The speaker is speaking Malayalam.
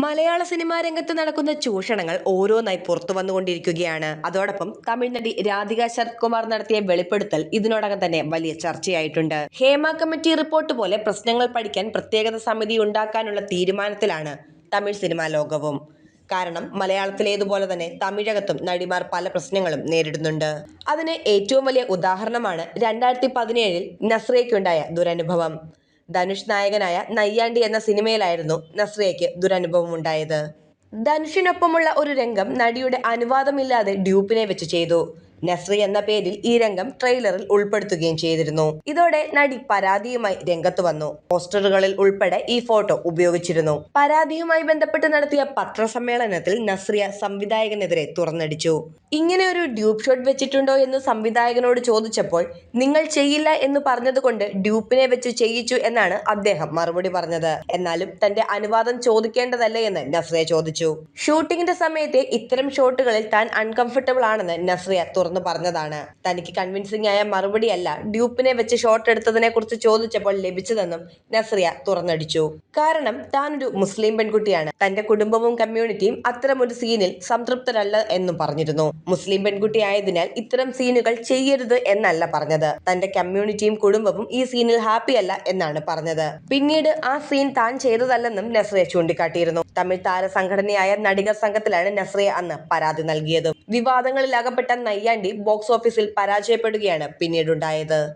മലയാള സിനിമാ രംഗത്ത് നടക്കുന്ന ചൂഷണങ്ങൾ ഓരോന്നായി പുറത്തു വന്നുകൊണ്ടിരിക്കുകയാണ്. അതോടൊപ്പം തമിഴ് നടി രാധിക ശരത് കുമാർ നടത്തിയ വെളിപ്പെടുത്തൽ ഇതിനോടകം തന്നെ വലിയ ചർച്ചയായിട്ടുണ്ട്. ഹേമ കമ്മിറ്റി റിപ്പോർട്ട് പോലെ പ്രശ്നങ്ങൾ പഠിക്കാൻ പ്രത്യേകത സമിതി ഉണ്ടാക്കാനുള്ള തീരുമാനത്തിലാണ് തമിഴ് സിനിമാ ലോകവും. കാരണം മലയാളത്തിലേതുപോലെ തന്നെ തമിഴകത്തും നടിമാർ പല പ്രശ്നങ്ങളും നേരിടുന്നുണ്ട്. അതിന് ഏറ്റവും വലിയ ഉദാഹരണമാണ് രണ്ടായിരത്തി പതിനേഴിൽ നസ്രയ്ക്കുണ്ടായ ദുരനുഭവം. ധനുഷ് നായകനായ നയ്യാണ്ടി എന്ന സിനിമയിലായിരുന്നു നസ്രിയയ്ക്ക് ദുരനുഭവം ഉണ്ടായത് ധനുഷിനൊപ്പമുള്ള ഒരു രംഗം നടിയുടെ അനുവാദമില്ലാതെ ഡ്യൂപ്പിനെ വെച്ച് ചെയ്തു. നസ്രി എന്ന പേരിൽ ഈ രംഗം ട്രെയിലറിൽ ഉൾപ്പെടുത്തുകയും ചെയ്തിരുന്നു. ഇതോടെ നടി പരാതിയുമായി രംഗത്ത് വന്നു. പോസ്റ്ററുകളിൽ ഉൾപ്പെടെ ഈ ഫോട്ടോ ഉപയോഗിച്ചിരുന്നു. പരാതിയുമായി ബന്ധപ്പെട്ട് നടത്തിയ പത്രസമ്മേളനത്തിൽ നസ്രിയ സംവിധായകനെതിരെ തുറന്നടിച്ചു. ഇങ്ങനെ ഒരു ഡ്യൂപ്പ് ഷോട്ട് വെച്ചിട്ടുണ്ടോ എന്ന് സംവിധായകനോട് ചോദിച്ചപ്പോൾ നിങ്ങൾ ചെയ്യില്ല എന്ന് പറഞ്ഞതുകൊണ്ട് ഡ്യൂപ്പിനെ വെച്ച് ചെയ്യിച്ചു എന്നാണ് അദ്ദേഹം മറുപടി പറഞ്ഞത്. എന്നാലും തന്റെ അനുവാദം ചോദിക്കേണ്ടതല്ലേ എന്ന് നസ്രിയ ചോദിച്ചു. ഷൂട്ടിംഗിന്റെ സമയത്തെ ഇത്തരം ഷോട്ടുകളിൽ താൻ അൺകംഫർട്ടബിൾ ആണെന്ന് നസ്രിയ തുറന്നു പറഞ്ഞതാണ്. തനിക്ക് കൺവിൻസിംഗ് ആയ മറുപടിയല്ല ഡ്യൂപ്പിനെ വെച്ച് ഷോട്ട് എടുത്തതിനെ കുറിച്ച് ചോദിച്ചപ്പോൾ ലഭിച്ചതെന്നും നസ്രിയ തുറന്നടിച്ചു. കാരണം താനൊരു മുസ്ലിം പെൺകുട്ടിയാണ്. തന്റെ കുടുംബവും കമ്മ്യൂണിറ്റിയും അത്തരമൊരു സീനിൽ സംതൃപ്തരല്ല എന്നും പറഞ്ഞിരുന്നു. മുസ്ലിം പെൺകുട്ടി ആയതിനാൽ ഇത്തരം സീനുകൾ ചെയ്യരുത് എന്നല്ല പറഞ്ഞത്. തന്റെ കമ്മ്യൂണിറ്റിയും കുടുംബവും ഈ സീനിൽ ഹാപ്പിയല്ല എന്നാണ് പറഞ്ഞത്. പിന്നീട് ആ സീൻ താൻ ചെയ്തതല്ലെന്നും നസ്രിയ ചൂണ്ടിക്കാട്ടിയിരുന്നു. തമിഴ് താരസംഘടനയായ നടിക സംഘത്തിലാണ് നസ്രിയ അന്ന് പരാതി നൽകിയത്. വിവാദങ്ങളിൽ അകപ്പെട്ട നയ്യാണ്ടി ബോക്സ് ഓഫീസിൽ പരാജയപ്പെടുകയാണ് പിന്നീടുണ്ടായത്.